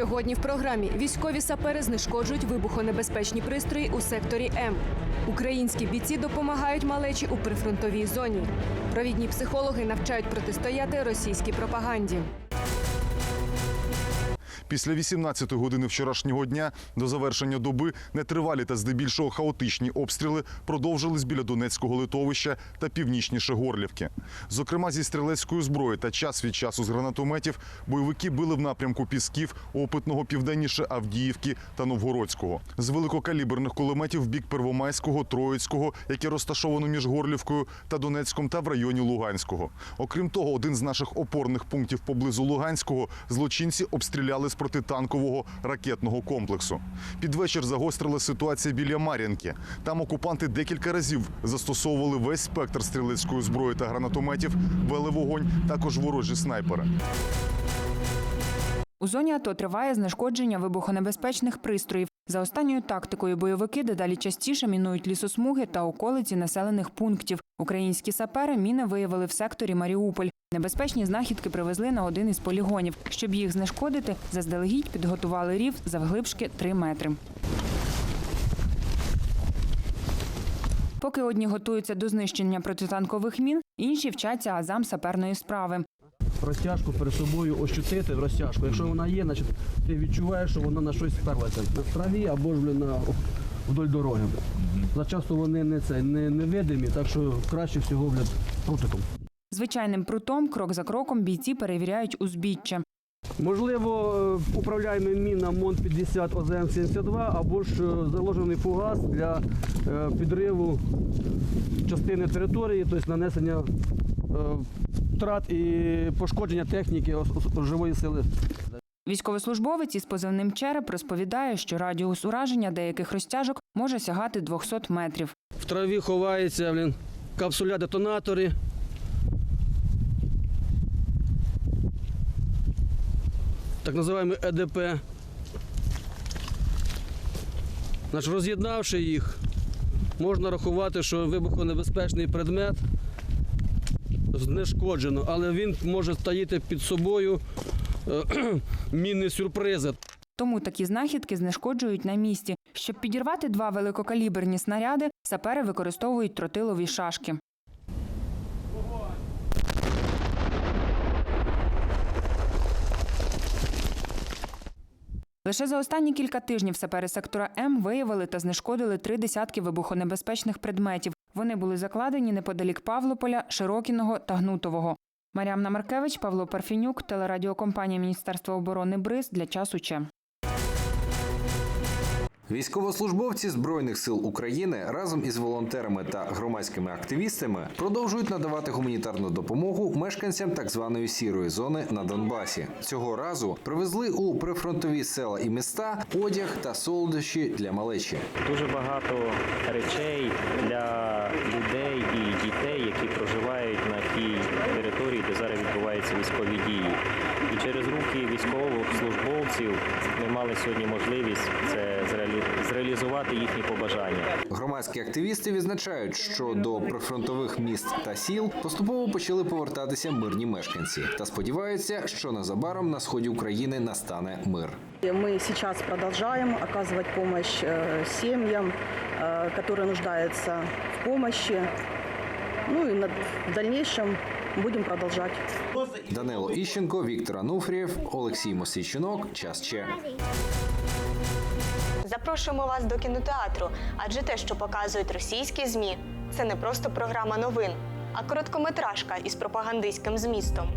Сьогодні в програмі військові сапери знешкоджують вибухонебезпечні пристрої у секторі М. Українські бійці допомагають малечі у прифронтовій зоні. Провідні психологи навчають протистояти російській пропаганді. Після 18 години вчорашнього дня до завершення доби нетривалі та здебільшого хаотичні обстріли продовжились біля Донецького литовища та північніше Горлівки. Зокрема, зі стрілецької зброї та час від часу з гранатометів бойовики били в напрямку Пісків, Опитного південніше Авдіївки та Новгородського. З великокаліберних кулеметів в бік Первомайського, Троїцького, яке розташовано між Горлівкою та Донецьком та в районі Луганського. Окрім того, один з наших опорних пунктів поблизу Луганського злочинці обстріляли з протитанкового ракетного комплексу. Під вечір загострила ситуація біля Мар'їнки. Там окупанти декілька разів застосовували весь спектр стрілецької зброї та гранатометів, вели вогонь, також ворожі снайпери. У зоні АТО триває знешкодження вибухонебезпечних пристроїв. За останньою тактикою бойовики дедалі частіше мінують лісосмуги та околиці населених пунктів. Українські сапери міни виявили в секторі Маріуполь. Небезпечні знахідки привезли на один із полігонів. Щоб їх знешкодити, заздалегідь підготували рів завглибшки 3 метри. Поки одні готуються до знищення протитанкових мін, інші вчаться азам саперної справи. розтяжку перед собою ощутити розтяжку. Якщо вона є, значить ти відчуваєш, що вона на щось сперлася. На траві або ж на вдоль дороги. Зачасто вони не це не, невидимі, так що краще всього блін, прутиком. Звичайним прутом, крок за кроком, бійці перевіряють узбіччя. Можливо, е, управляємо міна МОН-50 ОЗМ-72 або ж е, заложений фугас для е, підриву частини території, тобто нанесення втрат і пошкодження техніки живої сили. Військовослужбовець із позивним череп розповідає, що радіус ураження деяких розтяжок може сягати 200 метрів. В траві ховаються блін, капсуля детонатори. Так називаємо ЕДП. Значить, роз'єднавши їх, можна рахувати, що вибухонебезпечний предмет знешкоджено, але він може таїти під собою е, мінні сюрпризи. Тому такі знахідки знешкоджують на місці. Щоб підірвати два великокаліберні снаряди, сапери використовують тротилові шашки. Лише за останні кілька тижнів сапери сектора М виявили та знешкодили три десятки вибухонебезпечних предметів. Вони були закладені неподалік Павлополя, Широкіного та Гнутового. Маріамна Маркевич, Павло Парфінюк, телерадіокомпанія Міністерства оборони БРИЗ для часу Че. Військовослужбовці Збройних сил України разом із волонтерами та громадськими активістами продовжують надавати гуманітарну допомогу мешканцям так званої сірої зони на Донбасі. Цього разу привезли у прифронтові села і міста одяг та солодощі для малечі. дуже багато речей для людей і дітей, які проживають на тій території, де зараз відбуваються військові дії. І через руки військових службовців ми мали сьогодні можливість це зреалізувати їхні побажання. Громадські активісти відзначають, що до прифронтових міст та сіл поступово почали повертатися мирні мешканці та сподіваються, що незабаром на сході України настане мир. И Мы сейчас продолжаем оказывать помощь э, семьям, э, которые нуждаются в помощи. Ну и на- в дальнейшем будем продолжать. Данило Іщенко, Віктор Ануфрієв, Олексій Мосійчинок. Час Че. Запрошуємо вас до кінотеатру, адже те, що показують російські змі, це не просто програма новин, а короткометражка із пропагандистським змістом.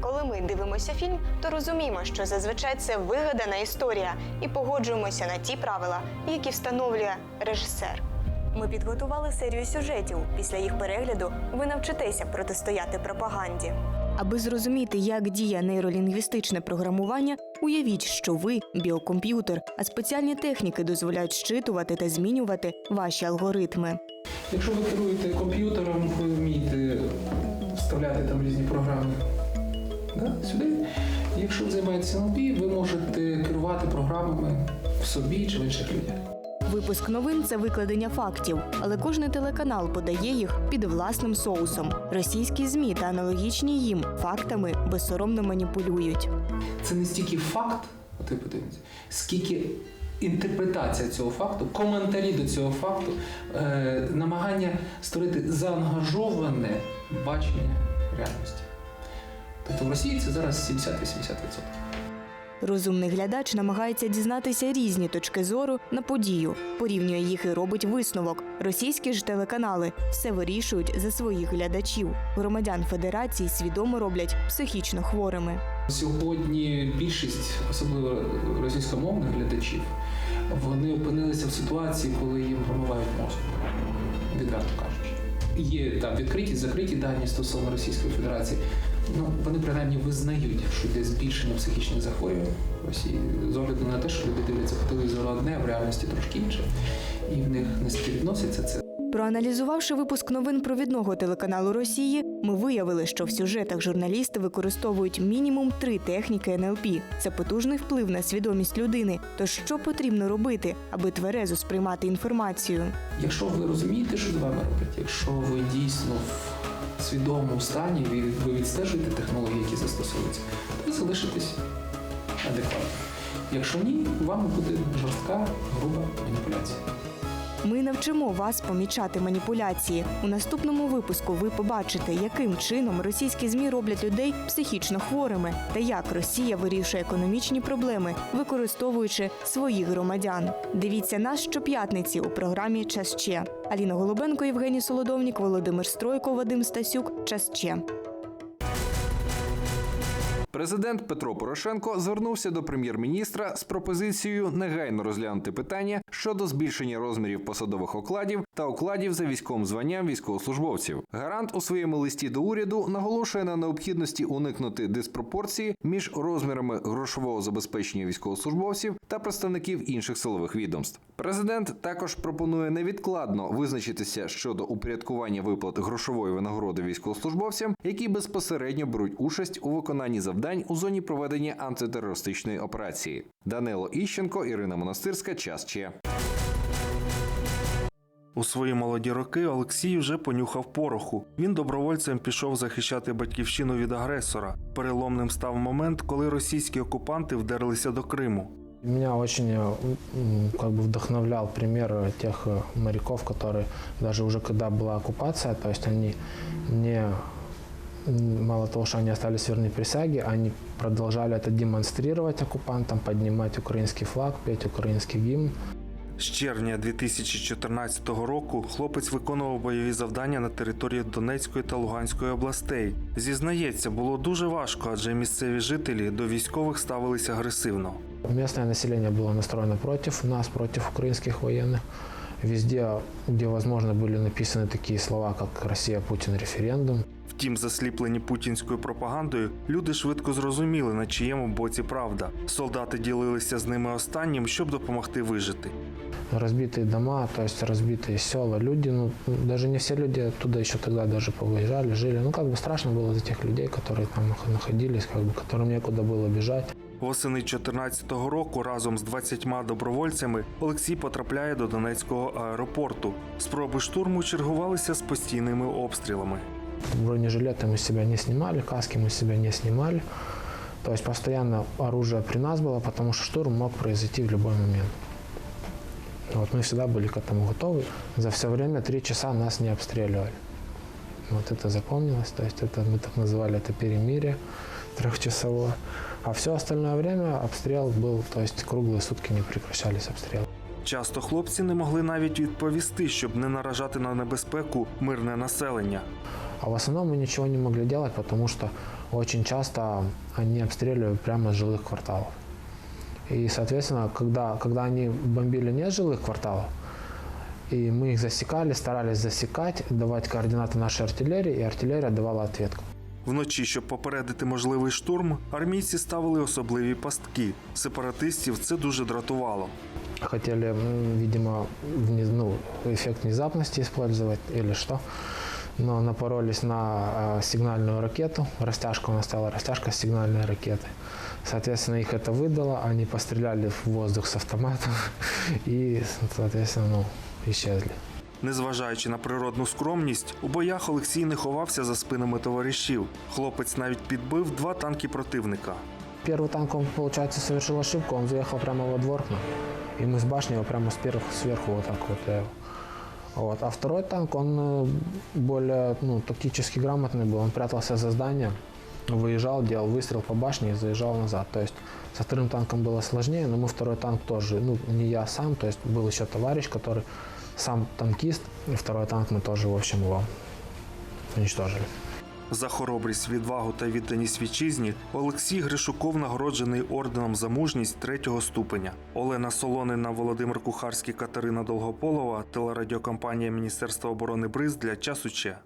Коли ми дивимося фільм, то розуміємо, що зазвичай це вигадана історія і погоджуємося на ті правила, які встановлює режисер. Ми підготували серію сюжетів. Після їх перегляду ви навчитеся протистояти пропаганді. Аби зрозуміти, як діє нейролінгвістичне програмування, уявіть, що ви біокомп'ютер, а спеціальні техніки дозволяють щитувати та змінювати ваші алгоритми. Якщо ви керуєте комп'ютером, ви вмієте вставляти там різні програми да, сюди. Якщо ви займаєтеся НЛП, ви можете керувати програмами в собі чи в інших людях. Випуск новин це викладення фактів, але кожний телеканал подає їх під власним соусом. Російські змі та аналогічні їм фактами безсоромно маніпулюють. Це не стільки факт, скільки інтерпретація цього факту, коментарі до цього факту, е, намагання створити заангажоване бачення реальності. Тобто в Росії це зараз 70-80%. Розумний глядач намагається дізнатися різні точки зору на подію, порівнює їх і робить висновок. Російські ж телеканали все вирішують за своїх глядачів. Громадян Федерації свідомо роблять психічно хворими. Сьогодні більшість, особливо російськомовних глядачів, вони опинилися в ситуації, коли їм промивають мозок, відверто кажучи. Є там відкриті, закриті дані стосовно Російської Федерації. Ну, вони принаймні визнають, що йде збільшення психічних захворювань в Росії з огляду на те, що люди дивляться по телевізору одне, а в реальності трошки інше, і в них не співвідноситься це. Проаналізувавши випуск новин провідного телеканалу Росії, ми виявили, що в сюжетах журналісти використовують мінімум три техніки НЛП. Це потужний вплив на свідомість людини. Тож що потрібно робити, аби тверезо сприймати інформацію? Якщо ви розумієте, що з вами роблять, якщо ви дійсно свідомому стані, ви, відстежуєте технології, які застосовуються, ви залишитесь адекватно. Якщо ні, вам буде жорстка. Ми навчимо вас помічати маніпуляції. У наступному випуску ви побачите, яким чином російські змі роблять людей психічно хворими та як Росія вирішує економічні проблеми, використовуючи своїх громадян. Дивіться нас щоп'ятниці у програмі Час ще. Аліна Голубенко, Євгеній Солодовнік, Володимир Стройко, Вадим Стасюк. Час ще. Президент Петро Порошенко звернувся до прем'єр-міністра з пропозицією негайно розглянути питання щодо збільшення розмірів посадових окладів та окладів за військовим званням військовослужбовців. Гарант у своєму листі до уряду наголошує на необхідності уникнути диспропорції між розмірами грошового забезпечення військовослужбовців та представників інших силових відомств. Президент також пропонує невідкладно визначитися щодо упорядкування виплат грошової винагороди військовослужбовцям, які безпосередньо беруть участь у виконанні завдань у зоні проведення антитерористичної операції. Данило Іщенко, Ірина Монастирська. Час Че. У свої молоді роки Олексій вже понюхав пороху. Він добровольцем пішов захищати батьківщину від агресора. Переломним став момент, коли російські окупанти вдерлися до Криму. Меня очень э, м, как бы вдохновлял пример э, тех э, моряков, которые даже уже когда была оккупация, то есть они не м, мало того, что они остались верны присяге, они продолжали это демонстрировать оккупантам, поднимать украинский флаг, петь украинский гимн. З червня 2014 року хлопець виконував бойові завдання на території Донецької та Луганської областей. Зізнається, було дуже важко, адже місцеві жителі до військових ставилися агресивно. Местное население было настроено против нас, против украинских военных. Везде, где возможно, были написаны такие слова, как «Россия, Путин, референдум». Втім, засліплені путінською пропагандою, люди швидко зрозуміли, на чиєму боці правда. Солдати ділилися з ними останнім, щоб допомогти вижити. разбитые дома, то есть разбитые села, люди, ну, даже не все люди оттуда еще тогда даже повыезжали, жили. Ну, как бы страшно было за тех людей, которые там нах- находились, как бы, которым некуда было бежать. Восени 14-го року разом з 20 добровольцями Олексій потрапляє до Донецького аеропорту. Спроби штурму чергувалися з постійними обстрілами. Бронежилеты мы с себя не снимали, каски мы с себя не снимали. То есть постоянно оружие при нас было, потому что штурм мог произойти в любой момент. Вот мы всегда были к этому готовы. За все время три часа нас не обстреливали. Вот это запомнилось. То есть это мы так называли это перемирие трехчасовое. А все остальное время обстрел был, то есть круглые сутки не прекращались обстрелы. Часто хлопці не могли навіть відповісти, щоб не наражати на небезпеку мирне населення. А в основном мы ничего не могли делать, потому что очень часто они обстреливали прямо с жилых кварталов. И, соответственно, когда, когда они бомбили не с жилых кварталов, и мы их засекали, старались засекать, давать координаты нашей артиллерии, и артиллерия давала ответку. Вночі, щоб попередити можливий штурм, армійці ставили особливі пастки. Сепаратистів це дуже дратувало. Хотели, м, видимо, вниз- ну, эффект внезапности использовать или что. Но напоролись на э, сигнальную ракету. Растяжка у нас стала растяжка с сигнальной ракеты. Соответственно, их это выдало. Они постреляли в воздух с автоматом и, соответственно, ну, исчезли. Незважаючи на природну скромність, у боях Олексій не ховався за спинами товаришів. Хлопець навіть підбив два танки противника. первый танк, он, получается, совершил ошибку, он заехал прямо во двор к нам. И мы с башни его прямо сверху, сверху вот так вот. э, Вот. А второй танк, он э, более ну, тактически грамотный был. Он прятался за зданием, выезжал, делал выстрел по башне и заезжал назад. То есть со вторым танком было сложнее, но мы второй танк тоже, ну, не я сам, то есть был еще товарищ, который сам танкист, и второй танк мы тоже, в общем, его уничтожили. За хоробрість, відвагу та відданість вітчизні Олексій Гришуков нагороджений орденом за мужність третього ступеня. Олена Солонина, Володимир Кухарський, Катерина Долгополова, телерадіокомпанія Міністерства оборони Бриз для часу Че.